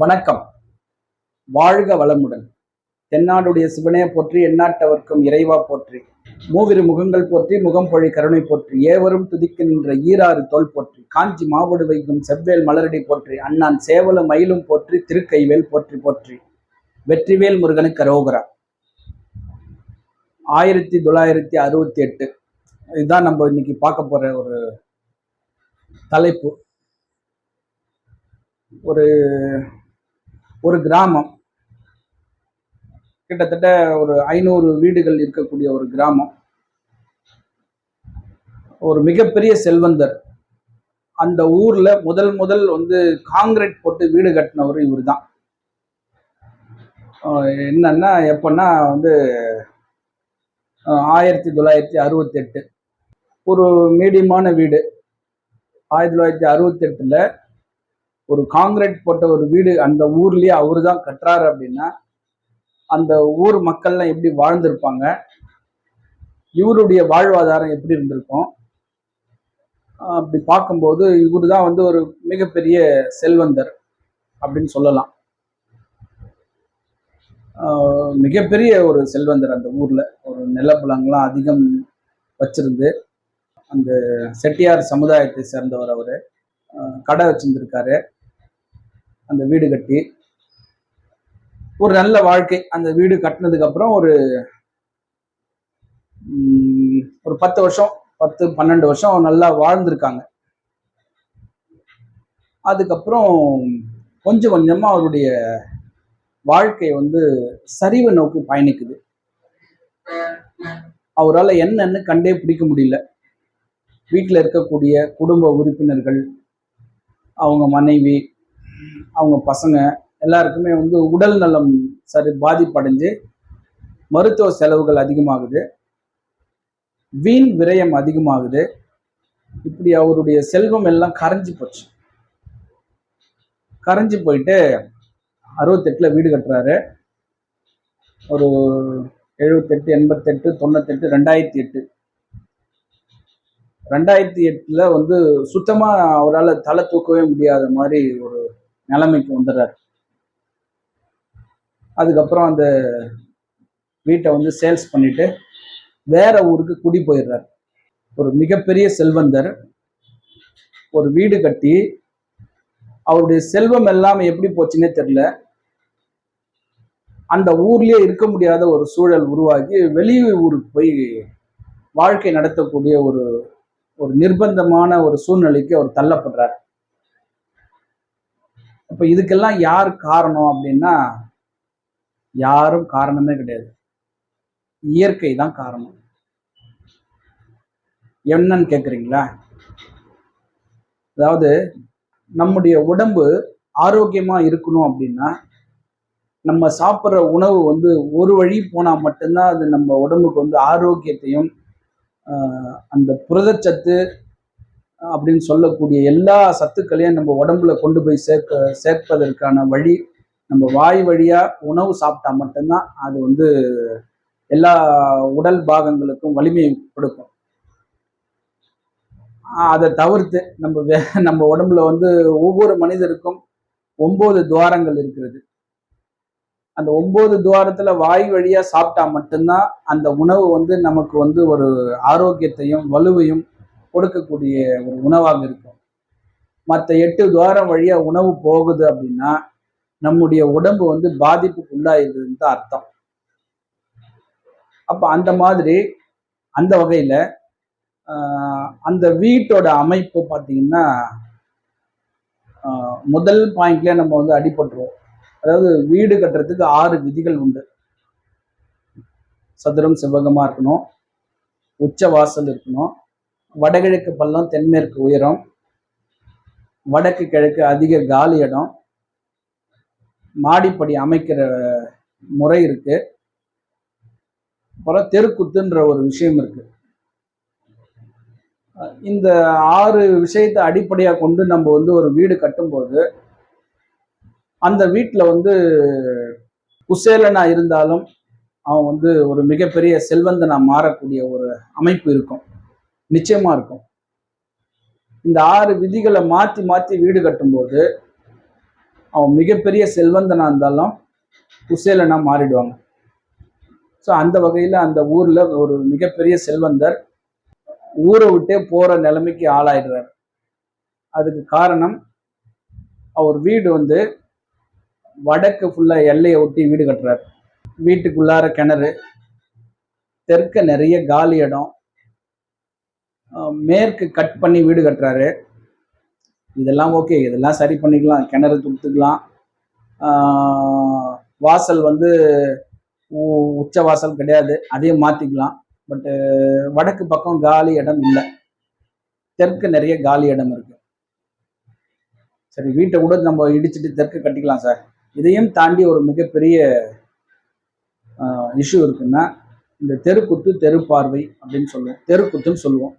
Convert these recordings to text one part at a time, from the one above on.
வணக்கம். வாழ்க வளமுடன். தென்னாடுடைய சிவனே போற்றி எண்ணாட்டவர்க்கும் இறைவா போற்றி. மூவிரு முகங்கள் போற்றி முகம் பொழி கருணை போற்றி. ஏவரும் துதிக்கு நின்ற ஈராறு தோல் போற்றி. காஞ்சி மாவடு வைக்கும் செவ்வேல் மலரடி போற்றி. அண்ணான் சேவலும் மயிலும் போற்றி திருக்கைவேல் போற்றி போற்றி. வெற்றிவேல் முருகனுக்கு ரோகரா ஆயிரத்தி தொள்ளாயிரத்தி அறுபத்தி எட்டு இதுதான் நம்ம இன்னைக்கு பார்க்க போற ஒரு தலைப்பு. ஒரு ஒரு கிராமம். கிட்டத்தட்ட ஒரு ஐநூறு வீடுகள் இருக்கக்கூடிய ஒரு கிராமம். ஒரு மிகப்பெரிய செல்வந்தர். அந்த ஊர்ல முதல் முதல் வந்து காங்கிரீட் போட்டு வீடு கட்டினவர் இவர் தான் என்னன்னா எப்பன்னா வந்து ஆயிரத்தி தொள்ளாயிரத்தி அறுபத்தெட்டு. ஒரு மீடியமான வீடு. ஆயிரத்தி தொள்ளாயிரத்தி அறுபத்தெட்டில் ஒரு காங்கிரீட் போட்ட ஒரு வீடு அந்த ஊர்லயே அவரு தான் கட்டுறாரு அப்படின்னா அந்த ஊர் மக்கள்லாம் எப்படி வாழ்ந்திருப்பாங்க? இவருடைய வாழ்வாதாரம் எப்படி இருந்திருக்கும்? அப்படி பார்க்கும்போது இவர் தான் வந்து ஒரு மிகப்பெரிய செல்வந்தர் அப்படின்னு சொல்லலாம். மிகப்பெரிய ஒரு செல்வந்தர் அந்த ஊர்ல. ஒரு நிலப்புலங்கள்லாம் அதிகம் வச்சிருந்து அந்த செட்டியார் சமுதாயத்தை சேர்ந்தவர் அவர். கடை வச்சிருந்திருக்காரு. அந்த வீடு கட்டி ஒரு நல்ல வாழ்க்கை. அந்த வீடு கட்டினதுக்கு அப்புறம் ஒரு ஒரு பத்து வருஷம் பத்து பன்னெண்டு வருஷம் நல்லா வாழ்ந்திருக்காங்க. அதுக்கப்புறம் கொஞ்சம் கொஞ்சமா அவருடைய வாழ்க்கை வந்து சரிவை நோக்கி பயணிக்குது. அவரால் என்னன்னு கண்டே பிடிக்க முடியல. வீட்டில் இருக்கக்கூடிய குடும்ப உறுப்பினர்கள் அவங்க மனைவி அவங்க பசங்க எல்லாருக்குமே வந்து உடல் நலம் சரி பாதிப்படைஞ்சு மருத்துவ செலவுகள் அதிகமாகுது. வீண் விரயம் அதிகமாகுது. இப்படி அவருடைய செல்வம் எல்லாம் கரைஞ்சி போச்சு. கரைஞ்சி போயிட்டு அறுபத்தெட்டில் வீடு கட்டுறாரு. ஒரு எழுபத்தெட்டு எண்பத்தெட்டு தொண்ணூத்தெட்டு ரெண்டாயிரத்தி எட்டு. ரெண்டாயிரத்தி எட்டில் வந்து சுத்தமாக அவரால் தலை தூக்கவே முடியாத மாதிரி ஒரு நிலைமைக்கு வந்துடுறாரு. அதுக்கப்புறம் அந்த வீட்டை வந்து சேல்ஸ் பண்ணிட்டு வேற ஊருக்கு குடி போயிடுறாரு. ஒரு மிகப்பெரிய செல்வந்தர். ஒரு வீடு கட்டி அவருடைய செல்வம் எல்லாம் எப்படி போச்சுன்னே தெரியல. அந்த ஊர்லயே இருக்க முடியாத ஒரு சூழல் உருவாகி வெளி ஊருக்கு போய் வாழ்க்கை நடத்தக்கூடிய ஒரு ஒரு நிர்பந்தமான ஒரு சூழ்நிலைக்கு அவர் தள்ளப்படுறார். அப்ப இதுக்கெல்லாம் யார் காரணம் அப்படின்னா யாரும் காரணமே கிடையாது. இயற்கை தான் காரணம். என்னன்னு கேக்குறீங்களா? அதாவது நம்முடைய உடம்பு ஆரோக்கியமா இருக்கணும் அப்படின்னா நம்ம சாப்பிட்ற உணவு வந்து ஒரு வழி போனா மட்டும்தான் அது நம்ம உடம்புக்கு வந்து ஆரோக்கியத்தையும் அந்த புரதச்சத்து அப்படின்னு சொல்லக்கூடிய எல்லா சத்துக்களையும் நம்ம உடம்புல கொண்டு போய் சேர்க்க சேர்ப்பதற்கான வழி நம்ம வாய் வழியா உணவு சாப்பிட்டா மட்டும்தான் அது வந்து எல்லா உடல் பாகங்களுக்கும் வலிமையை கொடுக்கும். அதை தவிர்த்து நம்ம வே- நம்ம உடம்புல வந்து ஒவ்வொரு மனிதருக்கும் ஒன்பது துவாரங்கள் இருக்கிறது. அந்த ஒன்பது துவாரத்துல வாய் வழியா சாப்பிட்டா மட்டும்தான் அந்த உணவு வந்து நமக்கு வந்து ஒரு ஆரோக்கியத்தையும் வலுவையும் கொடுக்கக்கூடிய ஒரு உணவாக இருக்கும். மற்ற எட்டு துவாரம் வழியா உணவு போகுது அப்படின்னா நம்முடைய உடம்பு வந்து பாதிப்புக்கு உள்ளாயிருதுன்னு தான் அர்த்தம். அப்ப அந்த மாதிரி அந்த வகையில அந்த வீட்டோட அமைப்பு பார்த்தீங்கன்னா முதல் பாயிண்ட்ல நம்ம வந்து அடிபட்டுருவோம். அதாவது வீடு கட்டுறதுக்கு ஆறு விதிகள் உண்டு. சதுரம் செவ்வகமாக இருக்கணும். உச்ச வாசல் இருக்கணும். வடகிழக்கு பள்ளம் தென்மேற்கு உயரம் வடக்கு கிழக்கு அதிக காலி இடம் மாடிப்படி அமைக்கிற முறை இருக்கு. அப்புறம் தெருக்குத்துன்ற ஒரு விஷயம் இருக்கு. இந்த ஆறு விஷயத்தை அடிப்படையாக கொண்டு நம்ம வந்து ஒரு வீடு கட்டும்போது அந்த வீட்டில் வந்து குசேலனா இருந்தாலும் அவன் வந்து ஒரு மிகப்பெரிய செல்வந்தனா மாறக்கூடிய ஒரு அமைப்பு இருக்கும். நிச்சயமா இருக்கும். இந்த ஆறு விதிகளை மாத்தி மாத்தி வீடு கட்டும்போது அவன் மிகப்பெரிய செல்வந்தனா இருந்தாலும் குசேலனா மாறிடுவாங்க. ஸோ அந்த வகையில் அந்த ஊரில் ஒரு மிகப்பெரிய செல்வந்தர் ஊரை விட்டே போகிற நிலைமைக்கு ஆளாயிடுறாரு. அதுக்கு காரணம் அவர் வீடு வந்து வடக்கு ஃபுல்லாக எல்லையை ஒட்டி வீடு கட்டுறாரு. வீட்டுக்குள்ளார கிணறு தெற்க நிறைய காலி இடம் மேற்கு கட் பண்ணி வீடு கட்டுறாரு. இதெல்லாம் ஓகே இதெல்லாம் சரி பண்ணிக்கலாம். கிணறு துடுத்துக்கலாம் வாசல் வந்து உ- உச்ச வாசல் கிடையாது. அதையும் மாற்றிக்கலாம் பட்டு வடக்கு பக்கம் காலி இடம் இல்லை. தெற்கு நிறைய காலி இடம் இருக்கு. சரி வீட்டை கூட நம்ம இடிச்சிட்டு தெற்கு கட்டிக்கலாம் சார். இதையும் தாண்டி ஒரு மிகப்பெரிய இஷ்யூ இருக்குன்னா இந்த தெருக்குத்து தெருப்பார்வை அப்படின்னு சொல்லுவோம். தெருக்குத்துன்னு சொல்லுவோம்.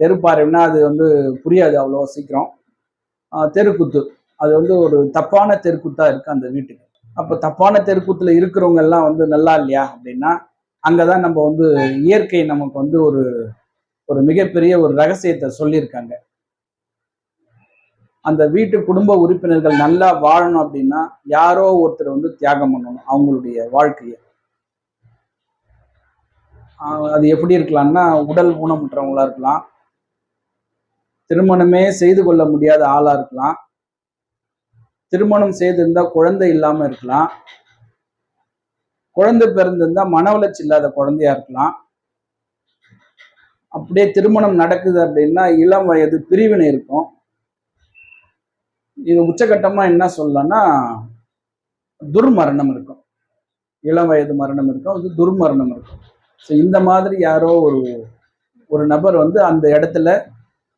தெருப்பார்வைன்னா அது வந்து புரியாது அவ்வளோ சீக்கிரம். தெருக்குத்து. அது வந்து ஒரு தப்பான தெருக்குத்தா இருக்கு அந்த வீட்டுக்கு. அப்போ தப்பான தெருக்குத்துல இருக்கிறவங்க எல்லாம் வந்து நல்லா இல்லையா அப்படின்னா அங்கே தான் நம்ம வந்து இயற்கை நமக்கு வந்து ஒரு ஒரு மிகப்பெரிய ஒரு ரகசியத்தை சொல்லியிருக்காங்க. அந்த வீட்டு குடும்ப உறுப்பினர்கள் நல்லா வாழணும் அப்படின்னா யாரோ ஒருத்தர் வந்து தியாகம் பண்ணணும் அவங்களுடைய வாழ்க்கையை. அது எப்படி இருக்கலாம்னா உடல் ஊனமுற்றவங்களா இருக்கலாம். திருமணமே செய்து கொள்ள முடியாத ஆளா இருக்கலாம். திருமணம் செய்திருந்தா குழந்தை இல்லாம இருக்கலாம். குழந்தை பிறந்திருந்தா மன வளர்ச்சி இல்லாத குழந்தையா இருக்கலாம். அப்படியே திருமணம் நடக்குது அப்படின்னா இளம் வயது பிரிவினை இருக்கும். இது உச்சகட்டமா என்ன சொல்லலாம்னா துர்மரணம் இருக்கும். இளம் வயது மரணம் இருக்கும். அது துர்மரணம் இருக்கும். ஸோ இந்த மாதிரி யாரோ ஒரு ஒரு நபர் வந்து அந்த இடத்துல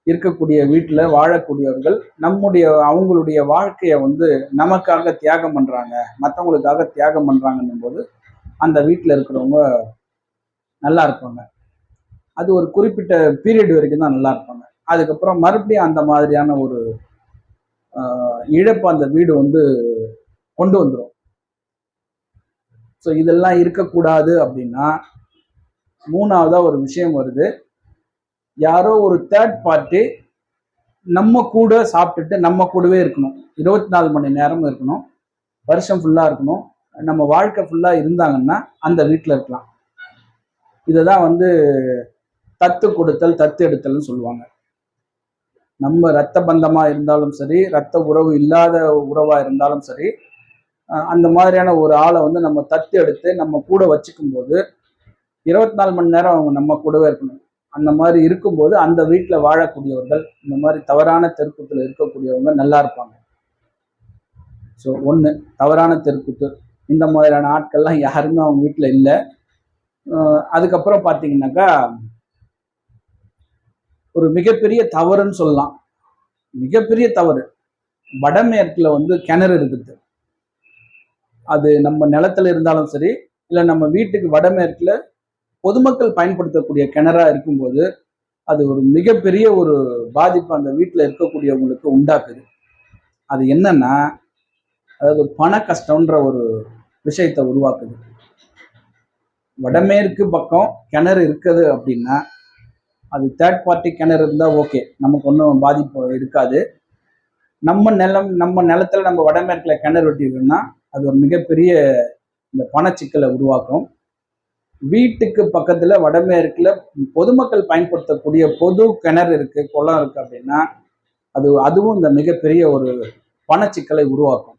இருக்கக்கூடிய வீட்டில் வாழக்கூடியவர்கள் நம்முடைய அவங்களுடைய வாழ்க்கையை வந்து நமக்காக தியாகம் பண்ணுறாங்க மற்றவங்களுக்காக தியாகம் பண்ணுறாங்கன்னும் போது அந்த வீட்டில் இருக்கிறவங்க நல்லா இருப்பாங்க. அது ஒரு குறிப்பிட்ட பீரியட் வரைக்கும் தான் நல்லா இருப்பாங்க. அதுக்கப்புறம் மறுபடியும் அந்த மாதிரியான ஒரு இழப்பு அந்த வீடு வந்து கொண்டு வந்துடும் ஸோ இதெல்லாம் இருக்கக்கூடாது அப்படின்னா மூணாவதாக ஒரு விஷயம் வருது. யாரோ ஒரு தேர்ட் பார்ட்டி நம்ம கூட சாப்பிட்டுட்டு நம்ம கூடவே இருக்கணும். இருபத்தி நாலு மணி நேரமும் இருக்கணும். வருஷம் ஃபுல்லாக இருக்கணும். நம்ம வாழ்க்கை ஃபுல்லாக இருந்தாங்கன்னா அந்த வீட்டில் இருக்கலாம். இதை தான் வந்து தத்து கொடுத்தல் தத்து எடுத்தல்னு சொல்லுவாங்க. நம்ம ரத்த பந்தமாக இருந்தாலும் சரி ரத்த உறவு இல்லாத உறவாக இருந்தாலும் சரி அந்த மாதிரியான ஒரு ஆளை வந்து நம்ம தத்து எடுத்து நம்ம கூட வச்சுக்கும் போது இருபத்தி நாலு மணி நேரம் அவங்க நம்ம கூடவே இருக்கணும். அந்த மாதிரி இருக்கும்போது அந்த வீட்டில் வாழக்கூடியவர்கள் இந்த மாதிரி தவறான தெருக்கூத்தில் இருக்கக்கூடியவங்க நல்லா இருப்பாங்க. ஸோ ஒன்று தவறான தெருக்கூத்து. இந்த மாதிரியான ஆட்கள்லாம் யாருமே அவங்க வீட்டில் இல்லை. அதுக்கப்புறம் பார்த்தீங்கன்னாக்கா ஒரு மிகப்பெரிய தவறுன்னு சொல்லலாம். மிகப்பெரிய தவறு. வடமேற்கில் வந்து கிணறு இருக்குது. அது நம்ம நிலத்துல இருந்தாலும் சரி இல்லை நம்ம வீட்டுக்கு வடமேற்கில் பொதுமக்கள் பயன்படுத்தக்கூடிய கிணறா இருக்கும்போது அது ஒரு மிகப்பெரிய ஒரு பாதிப்பு அந்த வீட்டில் இருக்கக்கூடியவங்களுக்கு உண்டாக்குது. அது என்னன்னா அதாவது பண கஷ்டம்ன்ற ஒரு விஷயத்தை உருவாக்குது. வடமேற்கு பக்கம் கிணறு இருக்குது அப்படின்னா அது தேர்ட் பார்ட்டி கிணறு இருந்தால் ஓகே நமக்கு ஒன்றும் பாதிப்பு இருக்காது. நம்ம நிலம் நம்ம நிலத்துல நம்ம வடமேற்கில் கிணறு வெட்டியிருக்கோம்னா அது ஒரு மிகப்பெரிய இந்த பணச்சிக்கலை உருவாக்கும். வீட்டுக்கு பக்கத்துல வடமேற்குல பொதுமக்கள் பயன்படுத்தக்கூடிய பொது கிணறு இருக்கு குளம் இருக்கு அப்படின்னா அது அதுவும் இந்த மிகப்பெரிய ஒரு பணச்சிக்கலை உருவாக்கும்.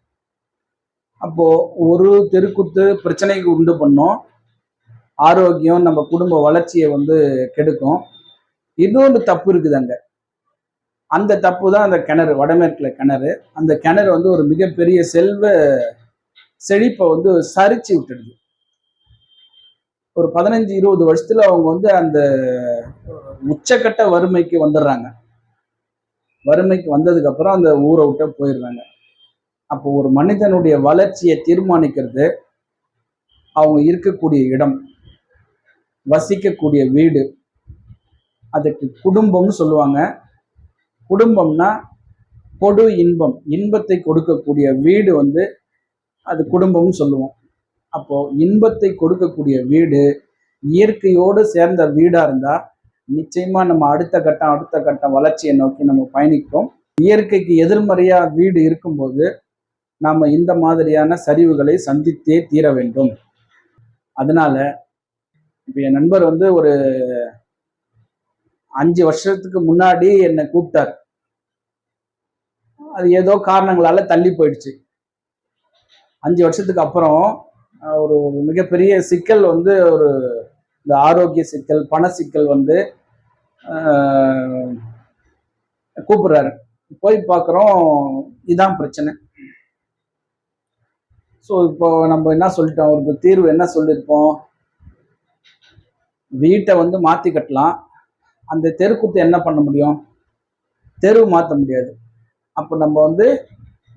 அப்போ ஒரு தெருக்குத்து பிரச்சனைக்கு உண்டு பண்ணும். ஆரோக்கியம் நம்ம குடும்ப வளர்ச்சியை வந்து கெடுக்கும். இன்னொன்று தப்பு இருக்குது அங்கே. அந்த தப்பு தான் அந்த கிணறு வடமேற்குல கிணறு. அந்த கிணறு வந்து ஒரு மிகப்பெரிய செல்வ செழிப்பை வந்து சரிச்சு விட்டுடுது. ஒரு பதினஞ்சு இருபது வருஷத்துல அவங்க வந்து அந்த உச்சக்கட்ட வறுமைக்கு வந்துடுறாங்க. வறுமைக்கு வந்ததுக்கு அப்புறம் அந்த ஊரை விட்ட போயிடுறாங்க. அப்போ ஒரு மனிதனுடைய வளர்ச்சியை தீர்மானிக்கிறது அவங்க இருக்கக்கூடிய இடம் வசிக்கக்கூடிய வீடு. அதுக்கு குடும்பம்னு சொல்லுவாங்க. குடும்பம்னா கொடு இன்பம் இன்பத்தை கொடுக்கக்கூடிய வீடு வந்து அது குடும்பம்னு சொல்லுவோம். அப்போ இன்பத்தை கொடுக்கக்கூடிய வீடு இயற்கையோடு சேர்ந்த வீடா இருந்தா நிச்சயமா நம்ம அடுத்த கட்டம் அடுத்த கட்டம் வளர்ச்சியை நோக்கி நம்ம பயணிப்போம். இயற்கைக்கு எதிர்மறையா வீடு இருக்கும்போது நாம் இந்த மாதிரியான சரிவுகளை சந்தித்தே தீர வேண்டும். அதனால இப்போ என் நண்பர் வந்து ஒரு அஞ்சு வருஷத்துக்கு முன்னாடி என்னை கூப்பிட்டார். அது ஏதோ காரணங்களால தள்ளி போயிடுச்சு. அஞ்சு வருஷத்துக்கு அப்புறம் ஒரு மிகப்பெரிய சிக்கல் வந்து ஒரு இந்த ஆரோக்கிய சிக்கல் பண சிக்கல் வந்து கூப்பிடுறாரு. போய் பார்க்குறோம். இதான் பிரச்சனை. ஸோ இப்போ நம்ம என்ன சொல்லிட்டோம்? அவருக்கு தீர்வு என்ன சொல்லியிருப்போம்? வீட்டை வந்து மாற்றி கட்டலாம். அந்த தெருக்கூத்து என்ன பண்ண முடியும்? தெரு மாற்ற முடியாது. அப்போ நம்ம வந்து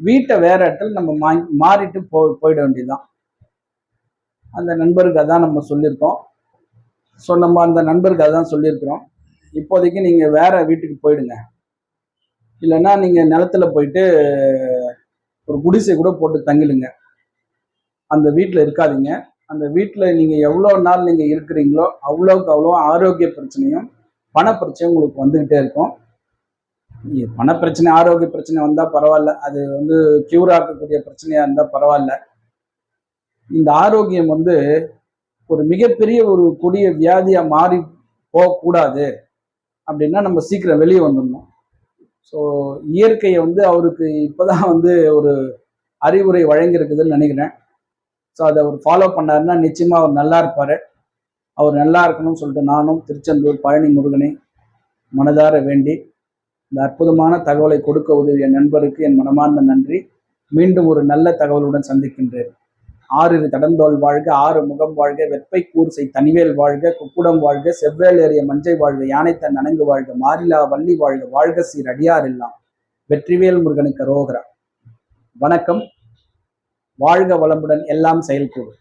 வீட்டை வேற இடத்துல நம்ம மா மாறிட்டு போ போயிட வேண்டியதுதான். அந்த நண்பருக்கு அதான் நம்ம சொல்லியிருக்கோம். ஸோ நம்ம அந்த நண்பருக்கு அதான் சொல்லியிருக்கிறோம். இப்போதைக்கு நீங்கள் வேற வீட்டுக்கு போயிடுங்க. இல்லைன்னா நீங்கள் நிலத்துல போயிட்டு ஒரு குடிசை கூட போட்டு தங்கிடுங்க. அந்த வீட்டில் இருக்காதீங்க. அந்த வீட்டில் நீங்கள் எவ்வளோ நாள் நீங்கள் இருக்கிறீங்களோ அவ்வளோக்கு அவ்வளோ ஆரோக்கிய பிரச்சனையும் பண பிரச்சனையும் உங்களுக்கு வந்துக்கிட்டே இருக்கும். இ- பண பிரச்சனை ஆரோக்கிய பிரச்சனை வந்தால் பரவாயில்ல. அது வந்து க்யூர் ஆக்கக்கூடிய பிரச்சனையாக இருந்தால் பரவாயில்ல. இந்த ஆரோக்கியம் வந்து ஒரு மிகப்பெரிய ஒரு கொடிய வியாதியாக மாறி போகக்கூடாது அப்படின்னா நம்ம சீக்கிரம் வெளியே வந்துடணும். ஸோ இயற்கையை வந்து அவருக்கு இப்போதான் வந்து ஒரு அறிவுரை வழங்கியிருக்குதுன்னு நினைக்கிறேன். ஸோ அதை அவர் ஃபாலோ பண்ணாருன்னா நிச்சயமாக அவர் நல்லா இருப்பார். அவர் நல்லா இருக்கணும்னு சொல்லிட்டு நானும் திருச்செந்தூர் பழனி முருகனை மனதார வேண்டி இந்த அற்புதமான தகவலை கொடுக்க உதவிய நண்பருக்கு என் மனமார்ந்த நன்றி. மீண்டும் ஒரு நல்ல தகவலுடன் சந்திக்கின்றேன். ஆறிரு தடந்தோல் வாழ்க ஆறு முகம் வாழ்க வெப்பை கூர்சை தனிவேல் வாழ்க குக்குடம் வாழ்க செவ்வேல் ஏறிய மஞ்சை வாழ்க யானைத்தன் நனங்கு வாழ்க மாரிலா வள்ளி வாழ்க வாழ்க சீர் அடியார் எல்லாம். வெற்றிவேல் முருகனுக்கு ரோகரா வணக்கம். வாழ்க வளமுடன் எல்லாம் செயல்கூடும்